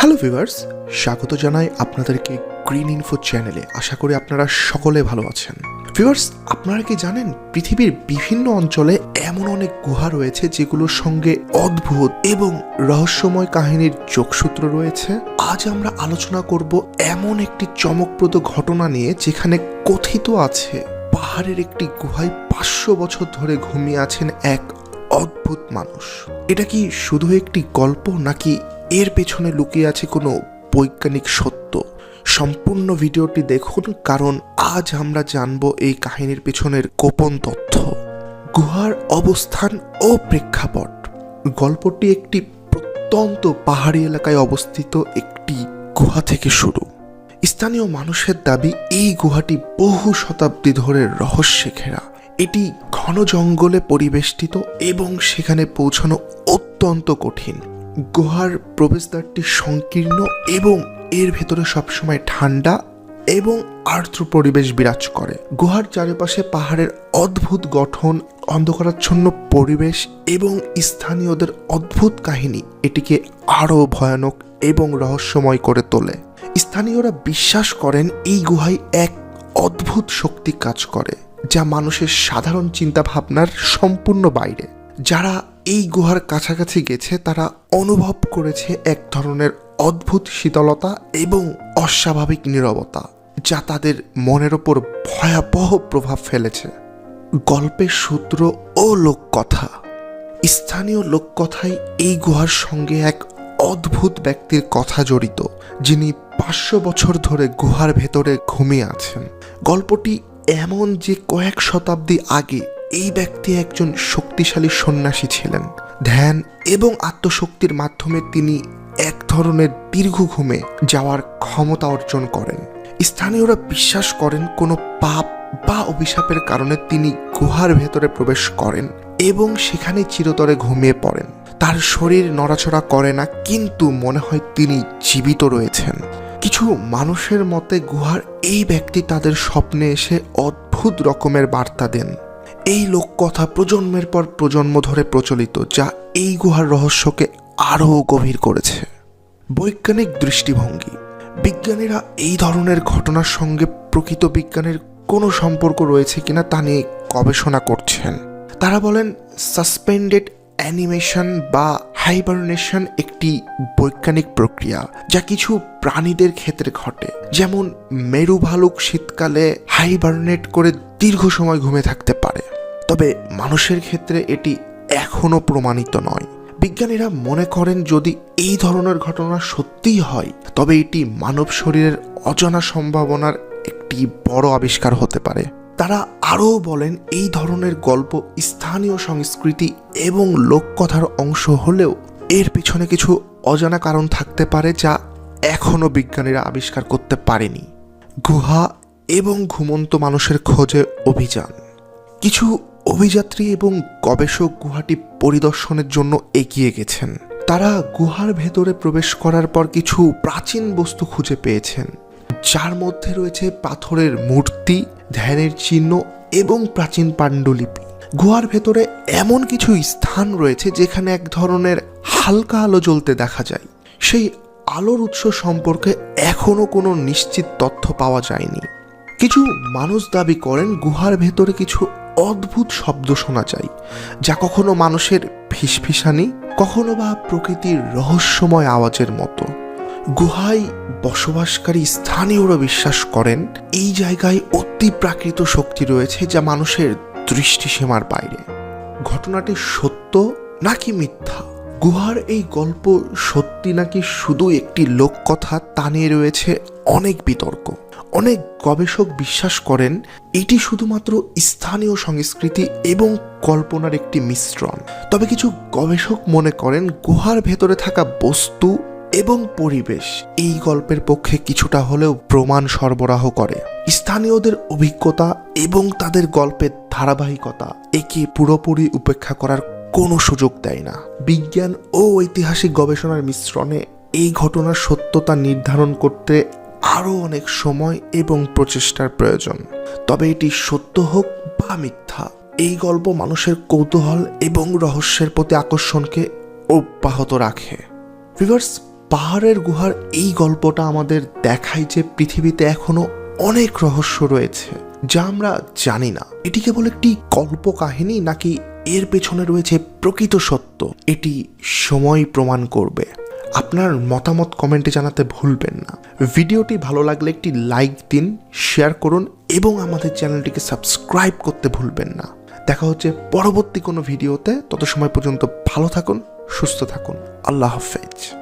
Hello viewers স্বাগত জানাই আপনাদেরকে গ্রিন ইনফো চ্যানেলে আশা করি আপনারা সকলে ভালো আছেন। ভিভার্স আপনারা কি জানেন, পৃথিবীর বিভিন্ন অঞ্চলে এমন অনেক গুহা রয়েছে যেগুলোর সঙ্গে অদ্ভুত এবং রহস্যময় কাহিনীর যোগসূত্র রয়েছে? আজ আমরা আলোচনা করব এমন একটি চমকপ্রদ ঘটনা নিয়ে যেখানে কথিত আছে, পাহাড়ের একটি গুহায় পাঁচশো বছর ধরে ঘুমিয়ে আছেন এক অদ্ভুত মানুষ। এটা কি শুধু একটি গল্প নাকি এর পেছনে লুকিয়ে আছে কোনো বৈজ্ঞানিক সত্য। সম্পূর্ণ ভিডিওটি দেখুন, কারণ আজ আমরা জানব এই কাহিনীর পেছনের গোপন তথ্য। গুহার অবস্থান ও প্রেক্ষাপট। গল্পটি একটি প্রত্যন্ত পাহাড়ি এলাকায় অবস্থিত একটি গুহা থেকে শুরু। স্থানীয় মানুষের দাবি, এই গুহাটি বহু শতাব্দী ধরে রহস্যে ঘেরা। এটি ঘন জঙ্গলে পরিবেষ্টিত এবং সেখানে পৌঁছানো অত্যন্ত কঠিন। গুহার প্রবেশদ্বারটি সংকীর্ণ এবং এর ভেতরে সবসময় ঠান্ডা এবং আর্দ্র পরিবেশ বিরাজ করে। গুহার চারিপাশে পাহাড়ের অদ্ভুত গঠন, অন্ধকারাচ্ছন্ন পরিবেশ এবং স্থানীয়দের অদ্ভুত কাহিনী এটিকে আরও ভয়ানক এবং রহস্যময় করে তোলে। স্থানীয়রা বিশ্বাস করেন এই গুহায় এক অদ্ভুত শক্তি কাজ করে, যা মানুষের সাধারণ চিন্তাভাবনার সম্পূর্ণ বাইরে। যারা এই গুহার কাছাকাছি গেছে, তারা অনুভব করেছে এক ধরনের অদ্ভুত শীতলতা এবং অস্বাভাবিক নীরবতা, যা তাদের মনের ওপর ভয়াবহ প্রভাব ফেলেছে। গল্পের সূত্র ও লোককথা। স্থানীয় লোককথায় এই গুহার সঙ্গে এক অদ্ভুত ব্যক্তির কথা জড়িত, যিনি পাঁচশো বছর ধরে গুহার ভেতরে ঘুমিয়ে আছেন। গল্পটি এমন যে কয়েক শতাব্দী আগে এই ব্যক্তি একজন শক্তিশালী সন্ন্যাসী ছিলেন। ধ্যান এবং আত্মশক্তির মাধ্যমে তিনি এক ধরনের দীর্ঘ ঘুমে যাওয়ার ক্ষমতা অর্জন করেন। স্থানীয়রা বিশ্বাস করেন, কোনো পাপ বা অভিশাপের কারণে তিনি গুহার ভেতরে প্রবেশ করেন এবং সেখানে চিরতরে ঘুমিয়ে পড়েন। তার শরীর নড়াচড়া করে না, কিন্তু মনে হয় তিনি জীবিত রয়েছেন। কিছু মানুষের মতে, গুহার এই ব্যক্তি তাদের স্বপ্নে এসে অদ্ভুত রকমের বার্তা দেন। এই লোককথা প্রজন্মের পর প্রজন্ম ধরে প্রচলিত, যা এই গুহার রহস্যকে আরও গভীর করেছে। বৈজ্ঞানিক দৃষ্টিভঙ্গি। বিজ্ঞানীরা এই ধরনের ঘটনার সঙ্গে প্রকৃত বিজ্ঞানের কোনো সম্পর্ক রয়েছে কিনা তা নিয়ে গবেষণা করছেন। তারা বলেন সাসপেন্ডেড অ্যানিমেশন বা হাইবারনেশন একটি বৈজ্ঞানিক প্রক্রিয়া যা কিছু প্রাণীদের ক্ষেত্রে ঘটে। যেমন মেরু ভালুক শীতকালে হাইবারনেট করে দীর্ঘ সময় ঘুমে থাকতে পারে। তবে মানুষের ক্ষেত্রে এটি এখনও প্রমাণিত নয়। বিজ্ঞানীরা মনে করেন যদি এই ধরনের ঘটনা সত্যিই হয়, তবে এটি মানব শরীরের অজানা সম্ভাবনার একটি বড় আবিষ্কার হতে পারে। তারা আরও বলেন, এই ধরনের গল্প স্থানীয় সংস্কৃতি এবং লোককথার অংশ হলেও এর পিছনে কিছু অজানা কারণ থাকতে পারে যা এখনও বিজ্ঞানীরা আবিষ্কার করতে পারেনি। গুহা এবং ঘুমন্ত মানুষের খোঁজে অভিযান। কিছু অভিযাত্রী এবং গবেষক গুহাটি পরিদর্শনের জন্য এগিয়ে গেছেন। তারা গুহার ভেতরে প্রবেশ করার পর কিছু প্রাচীন বস্তু খুঁজে পেয়েছেন। যার মধ্যে রয়েছে পাথরের মূর্তি ধ্যানের চিহ্ন এবং প্রাচীন পাণ্ডুলিপি। গুহার ভেতরে এমন কিছু স্থান রয়েছে যেখানে এক ধরনের হালকা আলো জ্বলতে দেখা যায়। সেই আলোর উৎস সম্পর্কে এখনও কোনো নিশ্চিত তথ্য পাওয়া যায়নি। কিছু মানুষ দাবি করেন গুহার ভেতরে কিছু অদ্ভুত শব্দ শোনা যায়, যা কখনো মানুষের ফিসফিসানি, কখনো বা প্রকৃতির রহস্যময় আওয়াজের মতো। গুহায় বসবাসকারী স্থানীয়রা বিশ্বাস করেন, এই জায়গায় অতি প্রাকৃত শক্তি রয়েছে যা মানুষের দৃষ্টিসীমার বাইরে। ঘটনাটি সত্য নাকি মিথ্যা? গুহার এই গল্প সত্যি নাকি শুধু একটি লোককথা তা নিয়ে রয়েছে অনেক বিতর্ক। অনেক গবেষক বিশ্বাস করেন এটি শুধুমাত্র স্থানীয় সংস্কৃতি এবং কল্পনার একটি মিশ্রণ। তবে কিছু গবেষক মনে করেন, গুহার ভেতরে থাকা বস্তু এবং পরিবেশ এই গল্পের পক্ষে কিছুটা হলেও প্রমাণ সরবরাহ করে। স্থানীয়দের অভিজ্ঞতা এবং তাদের গল্পের ধারাবাহিকতা একে পুরোপুরি উপেক্ষা করার কোনো সুযোগ দেয় না। বিজ্ঞান ও ঐতিহাসিক গবেষণার মিশ্রণে এই ঘটনার সত্যতা নির্ধারণ করতে আরও অনেক সময় এবং প্রচেষ্টার প্রয়োজন। তবে এটি সত্য হোক বা মিথ্যা, এই গল্প মানুষের কৌতূহল এবং রহস্যের প্রতি আকর্ষণকে অব্যাহত রাখে। ভিভার্স পাহাড়ের গুহার এই গল্পটা আমাদের দেখায় যে পৃথিবীতে এখনও অনেক রহস্য রয়েছে, যা আমরা জানি না। এটি কেবল একটি কল্প কাহিনী নাকি এর পেছনে রয়েছে প্রকৃত সত্য? এটি সময় প্রমাণ করবে। আপনার মতামত কমেন্টে জানাতে ভুলবেন না। ভিডিওটি ভালো লাগলে একটি লাইক দিন শেয়ার করুন এবং আমাদের চ্যানেলটিকে সাবস্ক্রাইব করতে ভুলবেন না। দেখা হচ্ছে পরবর্তী কোনো ভিডিওতে। তত সময় পর্যন্ত ভালো থাকুন, সুস্থ থাকুন। আল্লাহ হাফেজ।